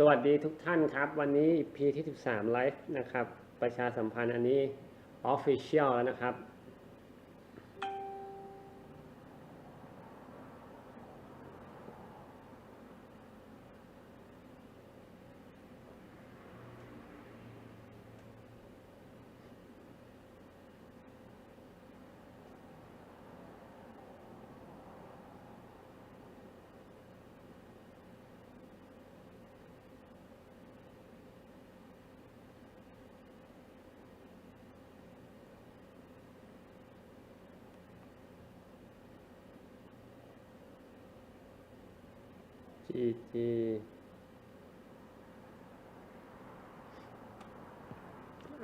สวัสดีทุกท่านครับ วันนี้ EP ที่ 13 ไลฟ์นะครับ ประชาสัมพันธ์อันนี้ Official แล้วนะครับ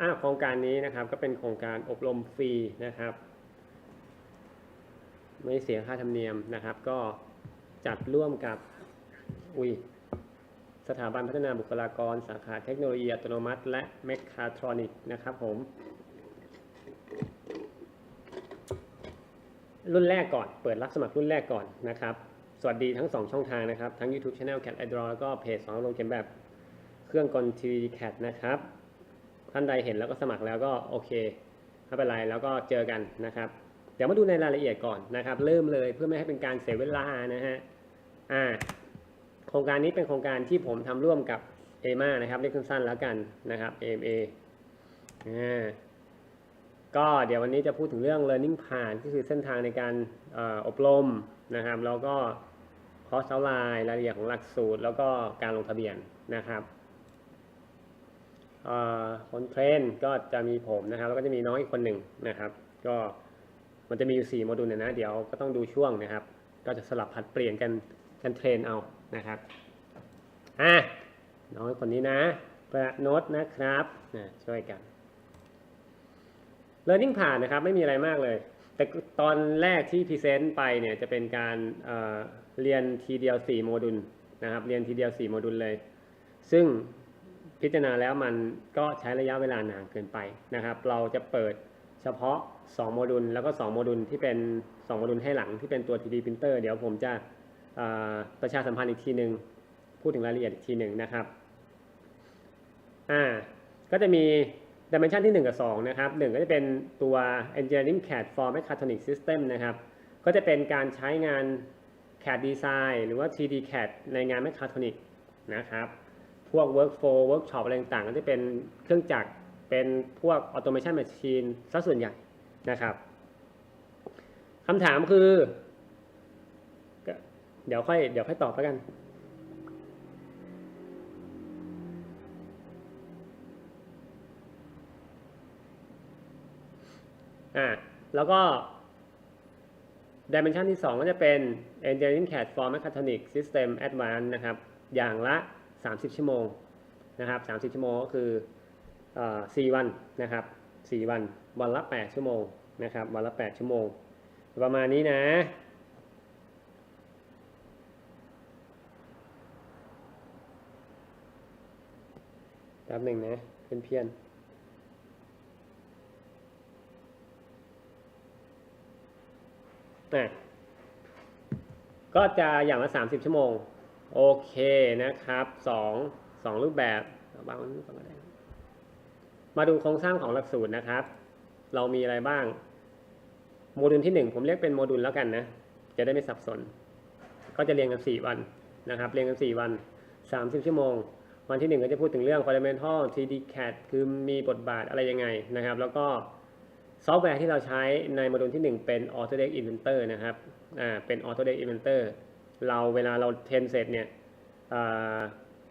อ่าโครงการนี้นะครับก็เป็นโครงการอบรมฟรีนะครับ ไม่เสียค่าธรรมเนียมนะครับ ก็จัดร่วมกับอุยสถาบันพัฒนาบุคลากร สาขาเทคโนโลยีอัตโนมัติ และเมคาทรอนิกนะครับผม รุ่นแรกก่อน เปิดรับสมัครรุ่นแรกก่อนนะครับ สวัสดีทั้ง 2 ช่องทางนะครับ ทั้ง YouTube Channel Cat i d r o แล้วก็เพจสอนลงเขียนแบบเครื่องกลทีวีแคนะครับ ท่านใดเห็นแล้วก็สมัครแล้วก็โอเคไม่เป็นไรแล้วก็เจอกันนะครับ เดี๋ยวมาดูในรายละเอียดก่อนนะครับ เริ่มเลยเพื่อไม่ให้เป็นการเสียเวลานะฮะอ่าโครงการนี้เป็นโครงการที่ผมทำร่วมกับเอมานะครับเรียกสั้นๆแล้วกันนะครับ AMA อ่าก็เดี๋ยววันนี้จะพูดถึงเรื่อง learning path ก็คือเส้นทางในการอออบรมนะครับ แล้วก็ อร์สเอาไลน์รายละเอียดของหลักสูตร แล้วก็การลงทะเบียนนะครับคนเทรนก็จะมีผมนะครับ แล้วก็จะมีน้องอีกคนหนึ่งนะครับ ก็มันจะมีอยู่ 4 โมดูลเนี่ยนะ เดี๋ยวก็ต้องดูช่วงนะครับ ก็จะสลับผัดเปลี่ยนกันกันเทรนเอานะครับอะน้องคนนี้นะ ประโน้ตนะครับนะช่วยกัน Learning ผ่านนะครับ ไม่มีอะไรมากเลย แต่ตอนแรกที่พรีเซนต์ไปเนี่ยจะเป็นการเเรียนทีเดียว 4 โมดูลนะครับ เรียนทีเดียว 4 โมดูลเลย ซึ่งพิจารณาแล้วมันก็ใช้ระยะเวลานานเกินไปนะครับ เราจะเปิดเฉพาะ 2 โมดูลแล้วก็ 2 โมดูลที่เป็น 2 โมดูลให้หลังที่เป็นตัว 3D printer เดี๋ยวผมจะประชาสัมพันธ์อีกทีหนึ่งพูดถึงรายละเอียดอีกทีหนึ่งนะครับ อ่า ก็จะมี dimension ที่ 1 กับ 2 นะครับ 1 ก็จะเป็นตัว engineering CAD for mechatronic system นะครับ ก็จะเป็นการใช้งาน CAD design หรือว่า 3D CAD ในงาน mechatronic นะครับ พวก workflow workshop อะไรต่างๆ ก็จะเป็นเครื่องจักร เป็นพวก automation machine ซะส่วนใหญ่นะครับคำถามคือ เดี๋ยวค่อยเดี๋ยวค่อยตอบแล้วกัน อ่าแล้วก็ dimension ที่ 2 ก็จะเป็น engineering CAD for mechatronic system advanced นะครับ อย่างละ 30 ชั่วโมงนะครับ 30 ชั่วโมงก็คืออ่4วันนะครับ 4 วัน วันละ 8 ชั่วโมงนะครับ วันละ 8 ชั่วโมง ประมาณนี้นะแป๊บหนึ่งนะเพื่อนๆ อะก็จะอย่างละ 30 ชั่วโมง โอเคนะครับสองสองรูปแบบบางรูปก็ได้มาดูโครงสร้างของหลักสูตรนะครับ เรามีอะไรบ้าง โมดูลที่ 1 ผมเรียกเป็นโมดูลแล้วกันนะ จะได้ไม่สับสน ก็จะเรียงกัน 4 วันนะครับ เรียงกัน 4 วัน 30 ชั่วโมง วันที่ 1 ก็จะพูดถึงเรื่อง fundamental 3D CAD คือมีบทบาทอะไรยังไงนะครับ แล้วก็ ซอฟต์แวร์ที่เราใช้ในโมดูลที่ 1 เป็น Autodesk Inventor นะครับ อ่า เป็น Autodesk Inventor เราเวลาเราเทรนเสร็จเนี่ย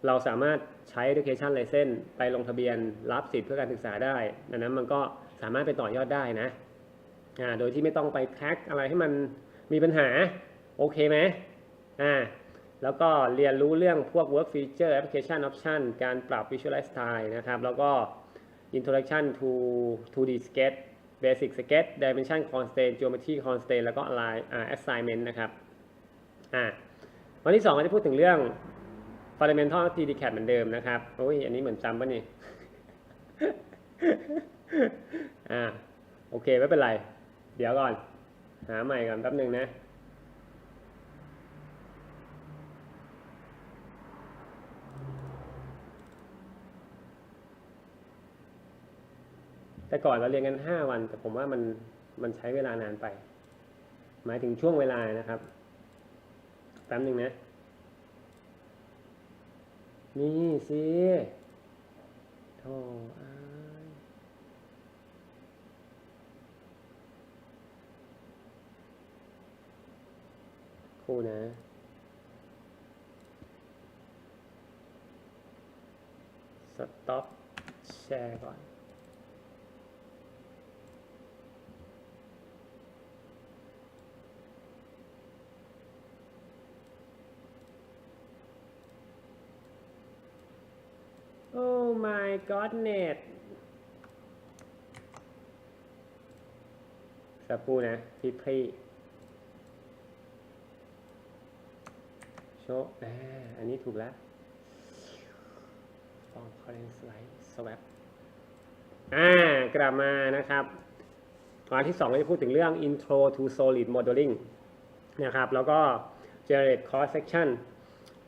เราสามารถใช้ Education License ไปลงทะเบียนรับสิทธิ์เพื่อการศึกษาได้ดังนั้นมันก็สามารถไปต่อยอดได้นะ อ่า โดยที่ไม่ต้องไปแท็กอะไรให้มันมีปัญหา โอเคไหมอ่า แล้วก็เรียนรู้เรื่องพวก work feature application option การปรับ visualize style นะครับ แล้วก็ introduction to 2D sketch basic sketch dimension constraint geometry constraint แล้วก็ align อ่า assignment นะครับอ่าวันที่สองก็จะพูดถึงเรื่อง fundamental 3D CAD เหมือนเดิมนะครับโอ้ยอันนี้เหมือนจำป่ะนี่อ่าโอเคไม่เป็นไร เดี๋ยวก่อน หาใหม่ก่อนแป๊บหนึ่งนะ แต่ก่อนเราเรียนกันห้าวัน แต่ผมว่ามันมันใช้เวลานานไป หมายถึงช่วงเวลานะครับแป๊บหนึ่งนะ นี่สิโธ่อ้ายครู่นะสต็อปแชร์ก่อน โอ้ my god net สักครู่นะ พี่พรีโชว์อ่อันนี้ถูกแล้วฟอร์มคอร์เรนสไลด์สวับอ่ากลับมานะครับตอนที่สองก็จะพูดถึงเรื่อง intro to solid modeling นะครับ แล้วก็ generate cross section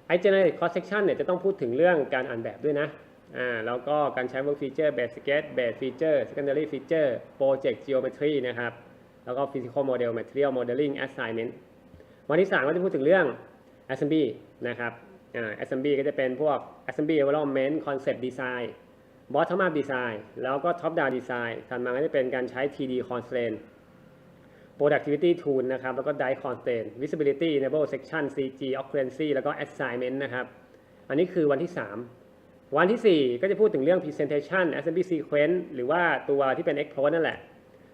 ไอ้ generate cross section เนี่ยจะต้องพูดถึงเรื่องการอ่านแบบด้วยนะ อ่าแล้วก็การใช้ work feature base sketch base feature secondary feature project geometry นะครับ แล้วก็ physical model material modeling assignment วันที่ 3 ก็จะพูดถึงเรื่อง assembly นะครับ อ่า assembly ก็จะเป็นพวก assembly development concept design bottom up design แล้วก็ top down design ถัดมาก็จะเป็นการใช้ 3D constraint productivity tool นะครับ แล้วก็ die constraint visibility enable section CG occurrency แล้วก็ assignment นะครับ อันนี้คือวันที่ 3 วันที่ 4 ก็จะพูดถึงเรื่อง presentation assembly sequence หรือว่าตัวที่เป็น export นั่นแหละ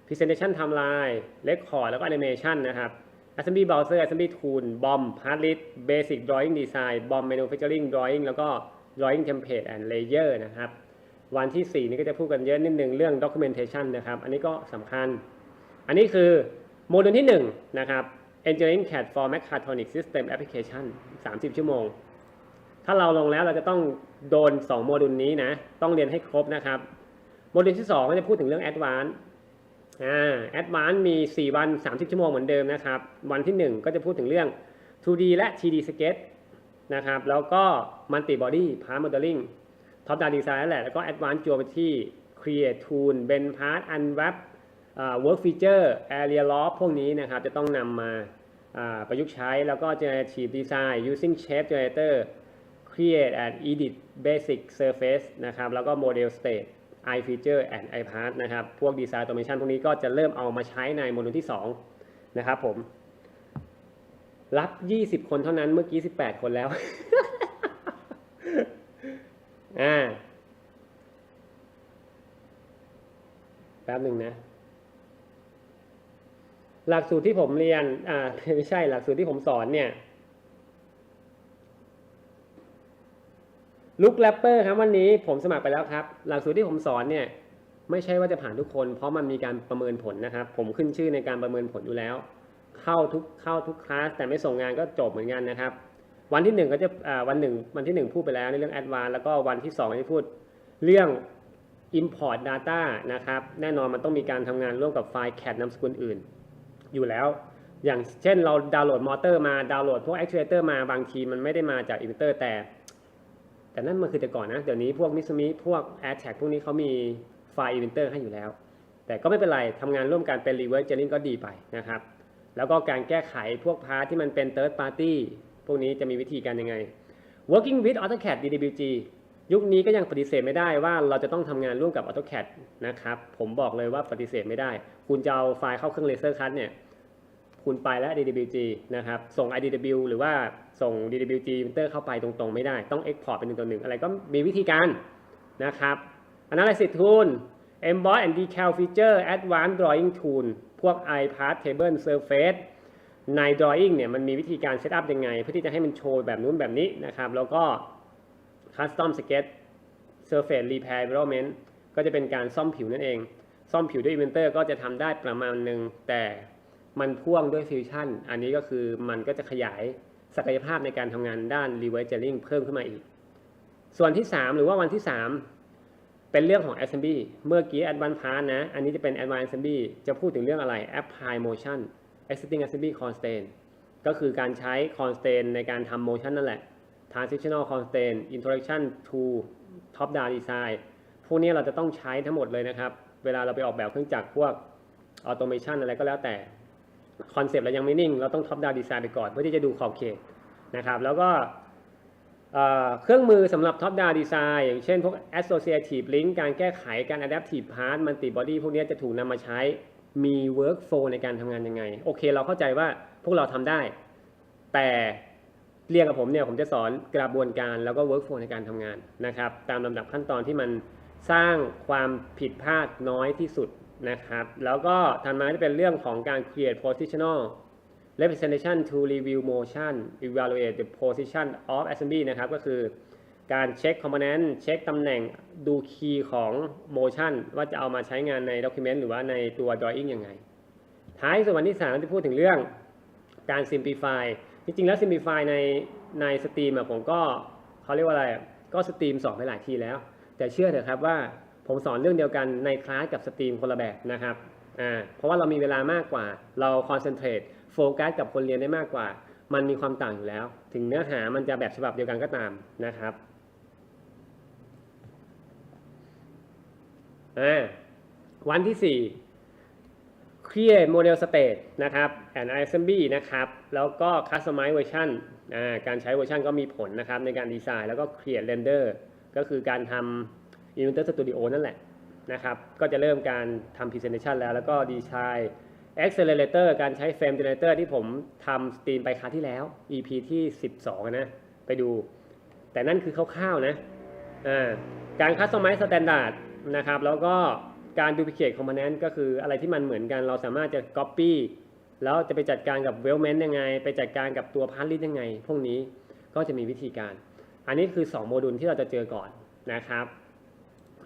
presentation timeline record แล้วก็ animation นะครับ assembly browser assembly tool bomb part list basic drawing design bomb manufacturing drawing แล้วก็ drawing template and layer นะครับ วันที่ 4 นี้ก็จะพูดกันเยอะนิดนึงเรื่อง documentation นะครับ อันนี้ก็สำคัญ อันนี้คือโมดูลที่ 1 นะครับ engineering CAD for mechatronic system application 30 ชั่วโมง ถ้าเราลงแล้วเราจะต้องโดน 2 โมดูลนี้นะ ต้องเรียนให้ครบนะครับ โมดูลที่2ก็จะพูดถึงเรื่อง advanced อ่า advanced มี 4 วัน 30 ชั่วโมงเหมือนเดิมนะครับ วันที่ 1 ก็จะพูดถึงเรื่อง 2D และ 3D sketch นะครับ แล้วก็ multi body part modeling top down design นั่นแหละแล้วก็ advanced geometry create tool bend part unwrap อ่า work feature area loft พวกนี้นะครับ จะต้องนำมาอ่าประยุกต์ใช้แล้วก็ generative design using shape generator create and edit basic surface นะครับ แล้วก็ model state i feature and i part นะครับ พวก design automation พวกนี้ก็จะเริ่มเอามาใช้ในโมดูลที่ 2 นะครับผม รับ 20 คนเท่านั้น เมื่อกี้ 18 คนแล้ว อ่า แป๊บหนึ่งนะ หลักสูตรที่ผมเรียน อ่า ไม่ใช่ หลักสูตรที่ผมสอนเนี่ย ลุกแรปเปอร์ครับวันนี้ผมสมัครไปแล้วครับ หลักสูตรที่ผมสอนเนี่ยไม่ใช่ว่าจะผ่านทุกคน เพราะมันมีการประเมินผลนะครับ ผมขึ้นชื่อในการประเมินผลอยู่แล้ว เข้าทุกเข้าทุกคลาสแต่ไม่ส่งงานก็จบเหมือนกันนะครับ วันที่หนึ่งก็จะวันหนึ่งวันที่หนึ่งพูดไปแล้วในเรื่อง advance แล้วก็วันที่สองจะพูดเรื่อง import data นะครับ แน่นอนมันต้องมีการทำงานร่วมกับไฟล์ CAD นามสกุลอื่น อยู่แล้ว อย่างเช่นเราดาวน์โหลดมอเตอร์มาดาวน์โหลดพวก actuator มาบางทีมันไม่ได้มาจากอินเตอร์แต่ แต่นั่นมันคือแต่ก่อนนะ เดี๋ยวนี้พวกมิสมิพวก a i r t a g พวกนี้เขามีไฟล์อินเตอร์ให้อยู่แล้ว แต่ก็ไม่เป็นไรทำงานร่วมกันเป็น reverse engineering ก็ดีไปนะครับ แล้วก็การแก้ไขพวกพาร์ทที่มันเป็น third party พวกนี้จะมีวิธีการยังไง working with AutoCAD DWG ยุคนี้ก็ยังปฏิเสธไม่ได้ว่าเราจะต้องทำงานร่วมกับ AutoCAD นะครับ ผมบอกเลยว่าปฏิเสธไม่ได้ คุณจะเอาไฟล์เข้าเครื่อง Laser Cut เนี่ย คุณไปแล้ว DWG นะครับ ส่ง IDW หรือว่าส่ง DWG printer เข้าไปตรงๆ ไม่ได้ ต้อง export เป็นหนึ่งต่อหนึ่งอะไรก็มีวิธีการนะครับ Analysis Tool Emboss and Decal Feature Advanced Drawing Tool พวก iPath Table Surface ใน Drawing เนี่ยมันมีวิธีการเซตอัพยังไง เพื่อที่จะให้มันโชว์แบบนู้นแบบนี้นะครับ แล้วก็ Custom Sketch Surface Repair Development ก็จะเป็นการซ่อมผิวนั่นเอง ซ่อมผิวด้วย Inventor ก็จะทำได้ประมาณหนึ่งแต่ มันพ่วงด้วยฟิวชั่นอันนี้ก็คือมันก็จะขยายศักยภาพในการทำงานด้าน Reverse Engineering เพิ่มขึ้นมาอีก ส่วนที่ 3 หรือว่าวันที่ 3 เป็นเรื่องของ Assembly เมื่อกี้ Advanced Part นะ อันนี้จะเป็น Advanced Assembly จะพูดถึงเรื่องอะไร Apply Motion Existing Assembly Constraint ก็คือการใช้ constraint ในการทำ motion นั่นแหละ transitional constraint introduction to top down design พวกนี้เราจะต้องใช้ทั้งหมดเลยนะครับ เวลาเราไปออกแบบเครื่องจักรพวกออโตเมชันอะไรก็แล้วแต่ คอนเซปต์เรายังไม่นิ่ง เราต้องท็อปดาวดีไซน์ไปก่อน เพื่อที่จะดูขอบเขตนะครับ แล้วก็เครื่องมือสำหรับท็อปดาวดีไซน์อย่างเช่นพวก associative link การแก้ไขการ adaptive part multi body พวกนี้จะถูกนำมาใช้มี workflow ในการทำงานยังไง โอเค เราเข้าใจว่าพวกเราทำได้ แต่เรียนกับผมเนี่ยผมจะสอนกระบวนการแล้วก็ workflow ในการทำงานนะครับ ตามลำดับขั้นตอนที่มันสร้างความผิดพลาดน้อยที่สุด นะครับ แล้วก็ถัดมาจะเป็นเรื่องของการ create positional representation to review motion evaluate the position of assembly นะครับ ก็คือการเช็ค component เช็คตำแหน่งดูคีย์ของ motion ว่าจะเอามาใช้งานใน document หรือว่าในตัว drawing ยังไง ท้ายส่วนวันที่3จะพูดถึงเรื่องการ simplify จริงๆ แล้ว simplify ในในสตรีมผมก็เขาเรียกว่าอะไร ก็สตรีมสอนไปหลายทีแล้ว แต่เชื่อเถอะครับว่า ผมสอนเรื่องเดียวกันในคลาสกับสตรีมคนละแบบนะครับอ่าเพราะว่าเรามีเวลามากกว่า เราคอนเซนเทรตโฟกัสกับคนเรียนได้มากกว่า มันมีความต่างอยู่แล้ว ถึงเนื้อหามันจะแบบฉบับเดียวกันก็ตามนะครับอ่าวันที่ 4 create model state นะครับ and assembly นะครับ แล้วก็ customize version อ่าการใช้เวอร์ชันก็มีผลนะครับในการดีไซน์แล้วก็ create render ก็คือการทำ Inventor Studio นั่นแหละนะครับ ก็จะเริ่มการทำ presentation แล้ว แล้วก็ดีไซน์ accelerator การใช้ frame generator ที่ผมทำสตรีมไปคราวที่แล้ว EP ที่ 12อะนะ ไปดู แต่นั่นคือคร่าวๆนะอ่าการ customize standard นะครับ แล้วก็การ duplicate component ก็คืออะไรที่มันเหมือนกันเราสามารถจะ copy แล้วจะไปจัดการกับ weldment ยังไง ไปจัดการกับตัว part list ยังไง พวกนี้ก็จะมีวิธีการ อันนี้คือ 2 โมดูลที่เราจะเจอก่อนนะครับ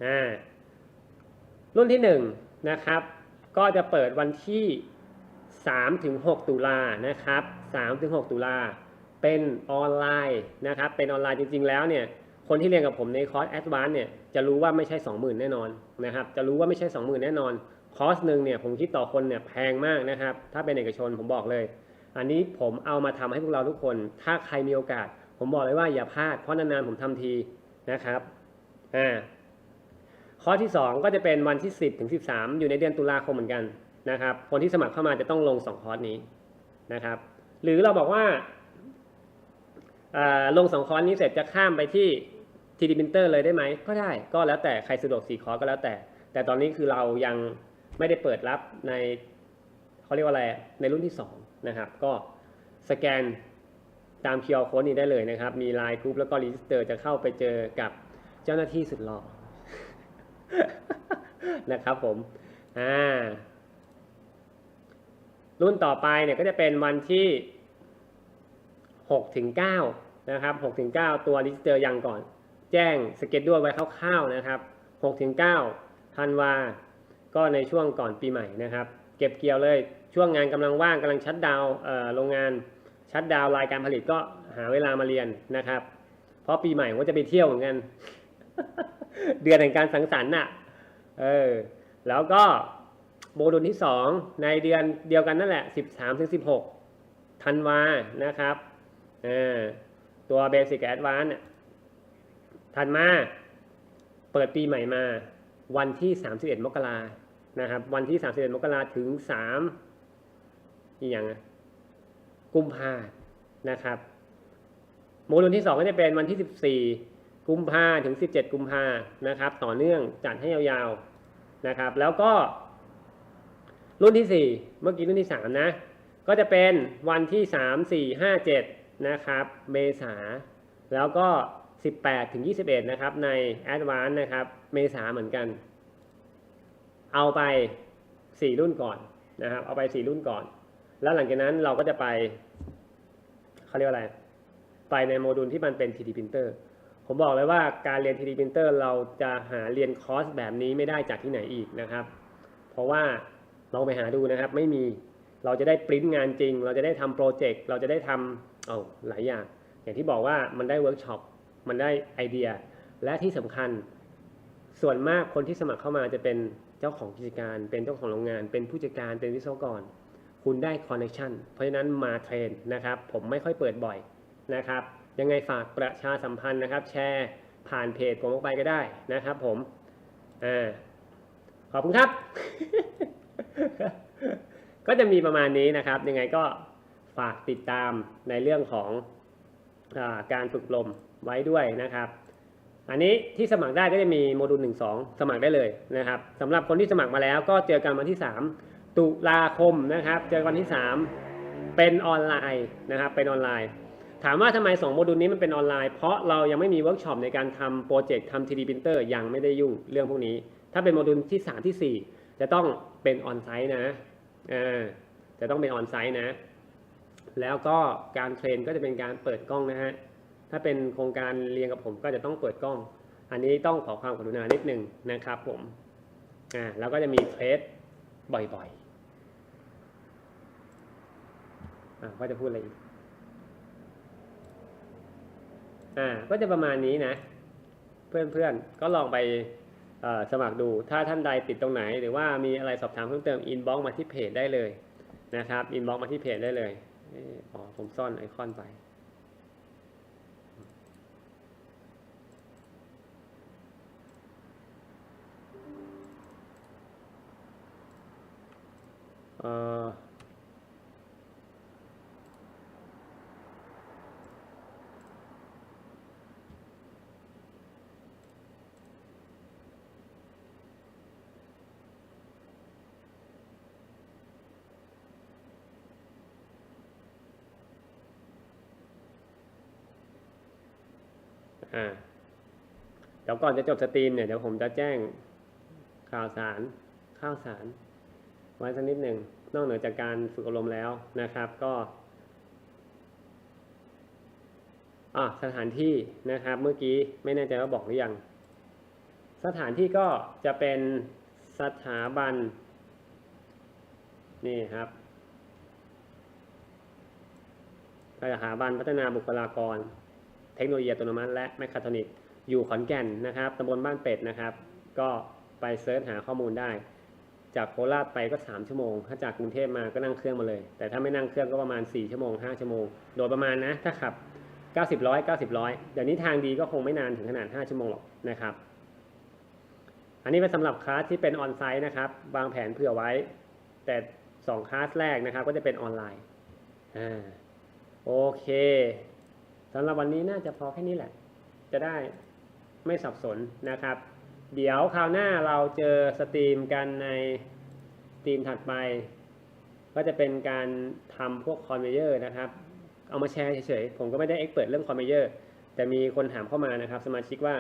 อ่ารุ่นที่1นะครับ ก็จะเปิดวันที่3ถึง6ตุลานะครับ3ถึง6ตุลาเป็นออนไลน์นะครับ เป็นออนไลน์จริง ๆ แล้วเนี่ย คนที่เรียนกับผมในคอร์สแอดวานเนี่ย จะรู้ว่าไม่ใช่ 20,000 แน่นอนนะครับ จะรู้ว่าไม่ใช่ 20,000 แน่นอน คอร์สหนึ่งเนี่ยผมคิดต่อคนเนี่ยแพงมากนะครับ ถ้าเป็นเอกชนผมบอกเลย อันนี้ผมเอามาทำให้พวกเราทุกคน ถ้าใครมีโอกาส ผมบอกเลยว่าอย่าพลาด เพราะนานๆผมทำทีนะครับ อ่า ข้อที่ 2 ก็จะเป็นวันที่ 10ถึง13 อยู่ในเดือนตุลาคมเหมือนกันนะครับคนที่สมัครเข้ามาจะต้องลง 2 คอร์สนี้นะครับ หรือเราบอกว่าลง 2 คอร์สนี้เสร็จจะข้ามไปที่ 3D printer เลยได้ไหมก็ได้ก็แล้วแต่ใครสะดวก4คอร์สก็แล้วแต่ แต่ตอนนี้คือเรายังไม่ได้เปิดรับในเขาเรียกว่าอะไรในรุ่นที่ 2 นะครับ ก็สแกนตาม QR code นี้ได้เลยนะครับ มี Line Group แล้วก็ Register จะเข้าไปเจอกับเจ้าหน้าที่สุดหล่อ นะครับผมอ่ารุ่นต่อไปเนี่ยก็จะเป็นวันที่6ถึง9นะครับ6ถึง9ตัว Register ยังก่อน แจ้งสเก็ตด้วยไว้คร่าวๆนะครับ6ถึง9ธันวา ก็ในช่วงก่อนปีใหม่นะครับ เก็บเกี่ยวเลยช่วงงานกำลังว่างกำลังชัดดาวโรงงานชัดดาวรายการผลิตก็หาเวลามาเรียนนะครับ เพราะปีใหม่ก็จะไปเที่ยวเหมือนกัน เดือนแห่งการสังสรรค์น่ะ เออ แล้วก็โมดูลที่ 2 ในเดือนเดียวกันนั่นแหละ 13ถึง16ธันวานะครับเออตัว Basic Advanced เนี่ยถัดมา เปิดปีใหม่มา วันที่ 31 มกรานะครับ วันที่ 31 มกราถึง 3 อีกอย่างอะกุมภานะครับโมดูลที่ 2 ก็จะเป็นวันที่ 14 กุมภาถึง 17 กุมภานะครับ ต่อเนื่องจัดให้ยาวๆนะครับ แล้วก็ รุ่นที่ 4 เมื่อกี้รุ่นที่ 3 นะ ก็จะเป็นวันที่ 3 4 5 7 นะครับ เมษา แล้วก็ 18 ถึง 21 นะครับ ใน Advance นะครับ เมษาเหมือนกัน เอาไป 4 รุ่นก่อนนะครับ เอาไป 4 รุ่นก่อน แล้วหลังจากนั้นเราก็จะไปเขาเรียกว่าอะไร ไปในโมดูลที่มันเป็น 3D printer ผมบอกเลยว่าการเรียน 3D printer เราจะหาเรียนคอร์สแบบนี้ไม่ได้จากที่ไหนอีกนะครับ เพราะว่าลองไปหาดูนะครับไม่มีเราจะได้ปริ้นงานจริง เราจะได้ทำโปรเจกต์เราจะได้ทำเอาหลายอย่าง อย่างที่บอกว่ามันได้เวิร์กช็อปมันได้ไอเดีย และที่สำคัญ ส่วนมากคนที่สมัครเข้ามาจะเป็นเจ้าของกิจการ เป็นเจ้าของโรงงาน เป็นผู้จัดการเป็นวิศวกร คุณได้คอนเน c t ชันเพราะฉะนั้นมาเทรนนะครับ ผมไม่ค่อยเปิดบ่อยนะครับ ยังไงฝากประชาสัมพันธ์นะครับ แชร์ผ่านเพจผมออกไปก็ได้นะครับผมอ่าขอบคุณครับ ก็จะมีประมาณนี้นะครับ ยังไงก็ฝากติดตามในเรื่องของอการฝึกลมไว้ด้วยนะครับ อันนี้ที่สมัครได้ก็จะมีโมดูล 1 2 สมัครได้เลยนะครับสำหรับคนที่สมัครมาแล้ว ก็เจอกันวันที่ 3 ตุลาคมนะครับ เจอกันวันที่ 3 เป็นออนไลน์นะครับ เป็นออนไลน์ ถามว่าทำไม 2 โมดูลนี้มันเป็นออนไลน์ เพราะเรายังไม่มีเวิร์กช็อปในการทำโปรเจกต์ทำ 3D printer ยังไม่ได้ยุ่งเรื่องพวกนี้ ถ้าเป็นโมดูลที่ 3 ที่ 4 จะต้องเป็นออนไซต์นะจะต้องเป็นออนไซต์นะ แล้วก็การเทรนก็จะเป็นการเปิดกล้องนะฮะ ถ้าเป็นโครงการเรียนกับผมก็จะต้องเปิดกล้อง อันนี้ต้องขอความกรุณานิดนึงนะครับผม อ่า แล้วก็จะมีเทสบ่อยๆ อ่าก็จะพูดอะไรอีก อ่าก็จะประมาณนี้นะ เพื่อนๆ ก็ลองไปสมัครดู ถ้าท่านใดติดตรงไหน หรือว่ามีอะไรสอบถามเพิ่มเติมอินบ็อกมาที่เพจได้เลยนะครับอินบ็อกมาที่เพจได้เลยอ๋อผมซ่อนไอคอนไปเอ่อ อ่าเดี๋ยวก่อนจะจบสตรีมเนี่ยเดี๋ยวผมจะแจ้งข่าวสารข่าวสาร ไว้สักนิดหนึ่งนอกเหนือจากการฝึกอบรมแล้วนะครับ ก็อะสถานที่นะครับเมื่อกี้ไม่แน่ใจว่าบอกหรือยัง สถานที่ก็จะเป็นสถาบัน นี่ครับสถาบันพัฒนาบุคลากร เทคโนโลยีอัตโนมัติและแมคคาทรอนิกส์อยู่ขอนแก่นนะครับตำบลบ้านเป็ดนะครับ ก็ไปเซิร์ชหาข้อมูลได้ จากโคราชไปก็ 3 ชั่วโมง ถ้าจากกรุงเทพมาก็นั่งเครื่องมาเลย แต่ถ้าไม่นั่งเครื่องก็ประมาณ 4 ชั่วโมง 5 ชั่วโมง โดยประมาณนะ ถ้าขับ 90ร้อย90ร้อยเดี๋ยวนี้ทางดีก็คงไม่นานถึงขนาด 5 ชั่วโมงหรอกนะครับ อันนี้เป็นสำหรับคลาสที่เป็นออนไซต์นะครับ วางแผนเผื่อไว้ แต่2คลาสแรกนะครับก็จะเป็นออนไลน์ อ่า โอเค สำหรับวันนี้น่าจะพอแค่นี้แหละ จะได้ไม่สับสนนะครับ เดี๋ยวคราวหน้าเราเจอสตรีมกันในสตรีมถัดไป ก็จะเป็นการทำพวกคอนเวเยอร์นะครับ เอามาแชร์เฉยๆ ผมก็ไม่ได้เอ็กเปิดเรื่องคอนเวเยอร์แต่มีคนถามเข้ามานะครับ สมาชิกว่า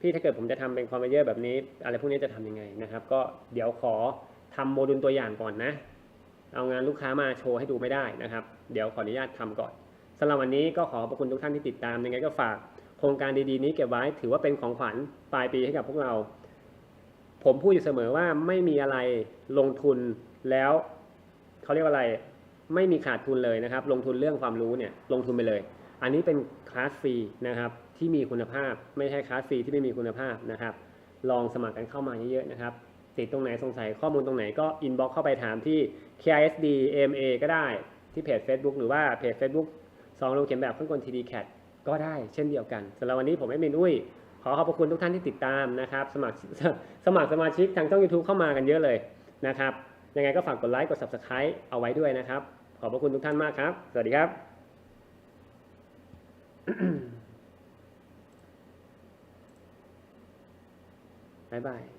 พี่ถ้าเกิดผมจะทำเป็นคอนเวเยอร์แบบนี้ อะไรพวกนี้จะทำยังไงนะครับ ก็เดี๋ยวขอทำโมดูลตัวอย่างก่อนนะ เอางานลูกค้ามาโชว์ให้ดูไม่ได้นะครับ เดี๋ยวขออนุญาตทำก่อน สำหรับวันนี้ก็ขอขอบคุณทุกท่านที่ติดตามยังไงก็ฝากโครงการดีๆนี้เก็บไว้ถือว่าเป็นของขวัญปลายปีให้กับพวกเรา ผมพูดอยู่เสมอว่าไม่มีอะไรลงทุนแล้วเขาเรียกว่าอะไรไม่มีขาดทุนเลยนะครับ ลงทุนเรื่องความรู้เนี่ยลงทุนไปเลย อันนี้เป็นคลาสฟรีนะครับที่มีคุณภาพไม่ใช่คลาสฟรีที่ไม่มีคุณภาพนะครับ ลองสมัครกันเข้ามาเยอะๆนะครับติดตรงไหนสงสัยข้อมูลตรงไหนก็อินบ็อกเข้าไปถามที่ kisdma ก็ได้ที่เพจ Facebook หรือว่าเพจ Facebook สองลงเขียนแบบเครื่องกล TD Cat ก็ได้เช่นเดียวกันสำหรับวันนี้ผมไม่เป็นอุ้ย ขอขอบพระคุณทุกท่านที่ติดตามนะครับ สมัครสมัครสมาชิกทางช่อง YouTube เข้ามากันเยอะเลยนะครับ ยังไงก็ฝากกดไลค์กด Subscribe เอาไว้ด้วยนะครับ ขอบพระคุณทุกท่านมากครับ สวัสดีครับบ๊ายบาย